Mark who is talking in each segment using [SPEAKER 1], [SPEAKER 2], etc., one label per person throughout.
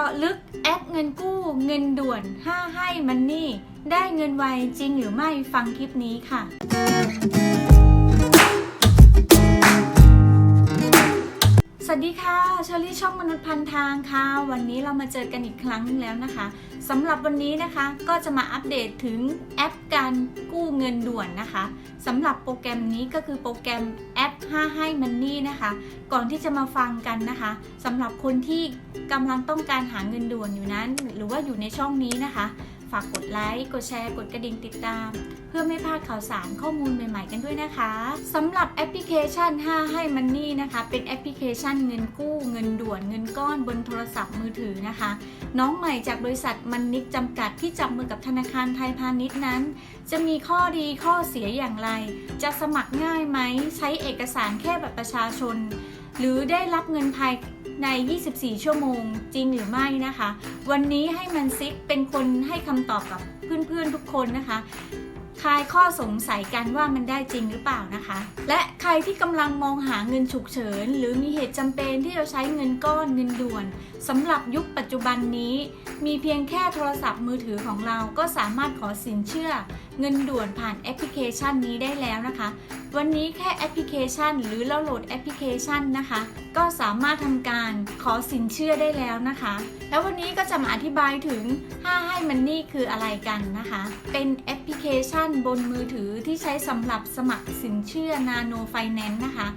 [SPEAKER 1] าะลึกแอปเงินกู้เงินด่วน 5 ให้มันนี่ ได้เงินไวจริงหรือไม่ฟังคลิปนี้ค่ะ สวัสดีค่ะเชอรี่ช่องมนุษย์พันทางค่ะ วันนี้เรามาเจอกันอีกครั้งหนึงแล้วนะคะ สำหรับวันนี้นะคะก็จะมาอัปเดตถึงแอปการกู้เงินด่วนนะคะสำหรับโปรแกรมนี้ก็คือโปรแกรมแอป5ให้ Money นะคะ ก่อนที่จะมาฟังกันนะคะสำหรับคนที่กำลังต้องการหาเงินด่วนอยู่นั้น หรือว่าอยู่ในช่องนี้นะคะ ฝากกดไลค์ กดแชร์ กดกระดิ่งติดตาม เพื่อไม่พลาดข่าวสารข้อมูลใหม่ๆกันด้วยนะคะสำหรับแอปพลิเคชัน 5 ให้มันนี่นะคะ เป็นแอปพลิเคชันเงินกู้เงินด่วนเงินก้อนบนโทรศัพท์มือถือนะคะ น้องใหม่จากบริษัทมันนิกจำกัดที่จับมือกับธนาคารไทยพาณิชย์นั้น จะมีข้อดีข้อเสียอย่างไร จะสมัครง่ายไหมใช้เอกสารแค่บัตรประชาชน หรือได้รับเงินภาย ใน 24 ชั่วโมงจริงหรือไม่นะคะ วันนี้ให้มันซิกเป็นคนให้คำตอบกับเพื่อนๆทุกคนนะคะ ลายข้อสงสัยกันว่ามันได้จริงหรือเปล่านะคะ และใครที่กำลังมองหาเงินฉุกเฉิน หรือมีเหตุจำเป็นที่จะใช้เงินก้อนเงินด่วนสำหรับยุคปัจจุบันนี้ มีเพียงแค่โทรศัพท์มือถือของเราก็สามารถขอสินเชื่อ เงินด่วนผ่านแอปพลิเคชันนี้ได้แล้วนะคะ วันนี้แค่แอปพลิเคชัน หรือเราโหลดแอปพลิเคชันนะคะ ก็สามารถทำการขอสินเชื่อได้แล้วนะคะ แล้ววันนี้ก็จะมาอธิบายถึง5ให้มันนี่คืออะไรกันนะคะ เป็นแอปพลิเคชันบนมือถือที่ใช้สำหรับสมัครสินเชื่อนาโนไฟแนนซ์นะคะ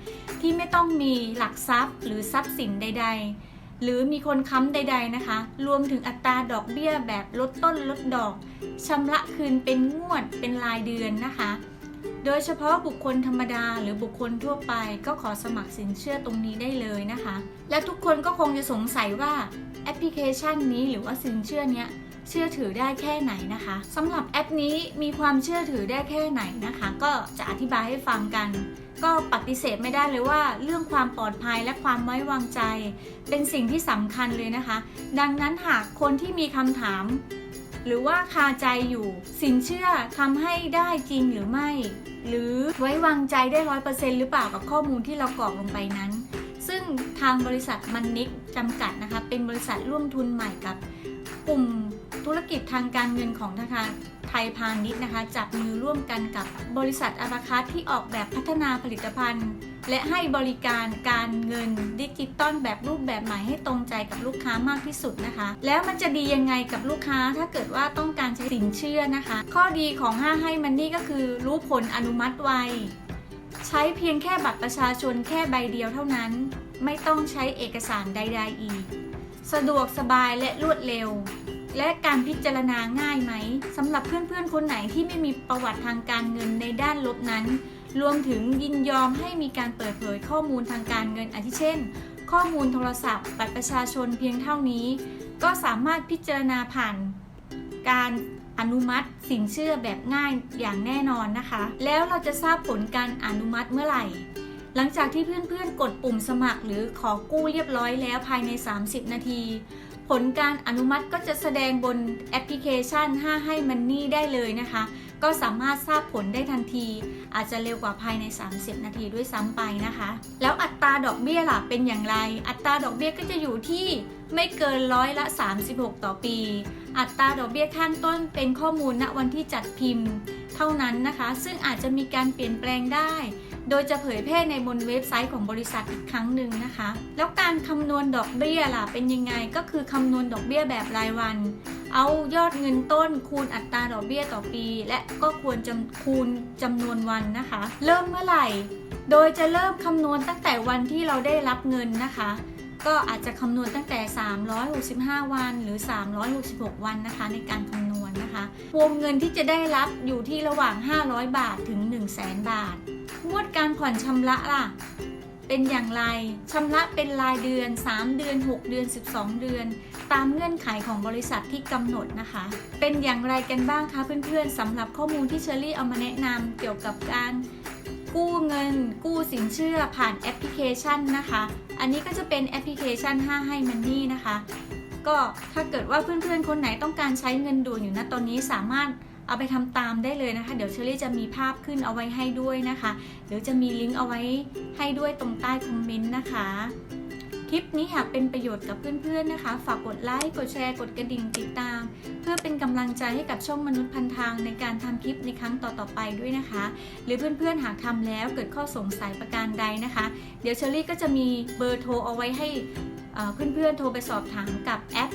[SPEAKER 1] ที่ไม่ต้องมีหลักทรัพย์ หรือทรัพย์สินใด ๆ หรือมีคนค้ำใด ๆนะคะ รวมถึงอัตราดอกเบี้ยแบบลดต้นลดดอกชำระคืนเป็นงวดเป็นรายเดือนนะคะ โดยเฉพาะบุคคลธรรมดาหรือบุคคลทั่วไป ก็ขอสมัครสินเชื่อตรงนี้ได้เลยนะคะ และทุกคนก็คงจะสงสัยว่าแอปพลิเคชันนี้หรือว่าสินเชื่อเนี้ย เชื่อถือได้แค่ไหนนะคะสำหรับแอปนี้มีความเชื่อถือได้แค่ไหนนะคะ ก็จะอธิบายให้ฟังกัน ก็ปฏิเสธไม่ได้เลยว่า เรื่องความปลอดภัยและความไว้วางใจ เป็นสิ่งที่สำคัญเลยนะคะ ดังนั้นหากคนที่มีคำถามหรือว่าคาใจอยู่สินเชื่อทำให้ได้จริงหรือไม่ หรือไว้วางใจได้ร้อยเปอร์เซ็นต์หรือเปล่ากับข้อมูลที่เรากรอกลงไปนั้น ซึ่งทางบริษัทมันนิกจำกัดนะคะ เป็นบริษัทร่วมทุนใหม่กับ กลุ่มธุรกิจทางการเงินของธนาคารไทยพาณิชย์นะคะจับมือร่วมกันกับบริษัทอาราคัสที่ออกแบบพัฒนาผลิตภัณฑ์ และให้บริการการเงินดิจิตอลแบบรูปแบบใหม่ให้ตรงใจกับลูกค้ามากที่สุดนะคะ แล้วมันจะดียังไงกับลูกค้าถ้าเกิดว่าต้องการใช้สินเชื่อนะคะ ข้อดีของ 5 ให้มันนี่ก็คือรู้ผลอนุมัติไวใช้เพียงแค่บัตรประชาชนแค่ใบเดียวเท่านั้น ไม่ต้องใช้เอกสารใด ๆ อีก สะดวกสบายและรวดเร็ว และการพิจารณาง่ายไหมสำหรับเพื่อนๆ คนไหนที่ไม่มีประวัติทางการเงินในด้านลบนั้น รวมถึงยินยอมให้มีการเปิดเผยข้อมูลทางการเงินอาทิเช่น ข้อมูลโทรศัพท์ บัตรประชาชนเพียงเท่านี้ ก็สามารถพิจารณาผ่าน การอนุมัติสินเชื่อแบบง่ายอย่างแน่นอนนะคะ แล้วเราจะทราบผลการอนุมัติเมื่อไหร่ หลังจากที่เพื่อนๆ กดปุ่มสมัครหรือขอกู้เรียบร้อยแล้วภายใน 30 นาที ผลการอนุมัติก็จะแสดงบนแอปพลิเคชัน 5 ให้มันนี่ได้เลยนะคะ ก็สามารถทราบผลได้ทันที อาจจะเร็วกว่าภายใน 30 นาทีด้วยซ้ำไปนะคะ แล้วอัตราดอกเบี้ยล่ะเป็นอย่างไร อัตราดอกเบี้ยก็จะอยู่ที่ไม่เกินร้อยละ 36 ต่อปี อัตราดอกเบี้ยข้างต้นเป็นข้อมูลณวันที่จัดพิมพ์ เท่านั้นนะคะ ซึ่งอาจจะมีการเปลี่ยนแปลงได้ โดยจะเผยแพร่ในบนเว็บไซต์ของบริษัทอีกครั้งหนึ่งนะคะ แล้วการคำนวณดอกเบี้ยล่ะเป็นยังไงก็คือคำนวณดอกเบี้ยแบบรายวัน เอายอดเงินต้นคูณอัตราดอกเบี้ยต่อปี และก็ควรจคูณจำนวนวันนะคะ เริ่มเมื่อไหร่ โดยจะเริ่มคำนวณตั้งแต่วันที่เราได้รับเงินนะคะก็อาจจะคำนวณตั้งแต่ 365 วันหรือ 366 วันนะคะ ในการคำนวณนะคะ วงเงินที่จะได้รับอยู่ที่ระหว่าง 500 บาทถึง 100,000บาท งวดการผ่อนชำระล่ะ เป็นอย่างไรชำระเป็นรายเดือน 3 เดือน 6 เดือน 12 เดือน ตามเงื่อนไขของบริษัทที่กำหนดนะคะ เป็นอย่างไรกันบ้างคะเพื่อนๆสำหรับข้อมูลที่เชอรี่เอามาแนะนำเกี่ยวกับการกู้เงิน กู้สินเชื่อผ่านแอปพลิเคชันนะคะ อันนี้ก็จะเป็นแอปพลิเคชัน5ให้มันนี่นะคะ ก็ถ้าเกิดว่าเพื่อนๆ คนไหนต้องการใช้เงินด่วนอยู่นะตอนนี้สามารถ เอาไปทำตามได้เลยนะคะ เดี๋ยวเชอรี่จะมีภาพขึ้นเอาไว้ให้ด้วยนะคะเดี๋ยวจะมีลิงก์เอาไว้ให้ด้วยตรงใต้คอมเมนต์นะคะคลิปนี้หากเป็นประโยชน์กับเพื่อนๆนะคะ ฝากกดไลค์ กดแชร์ กดกระดิ่งติดตาม เพื่อเป็นกำลังใจให้กับช่องมนุษย์พันทางในการทำคลิปในครั้งต่อๆไปด้วยนะคะ หรือเพื่อนๆหากทำแล้วเกิดข้อสงสัยประการใดนะคะ เดี๋ยวเชอรี่ก็จะมีเบอร์โทรเอาไว้ให้เพื่อนๆโทรไปสอบถามกับแอป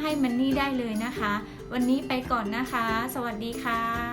[SPEAKER 1] ให้มันนี่ได้เลยนะคะ วันนี้ไปก่อนนะคะ สวัสดีค่ะ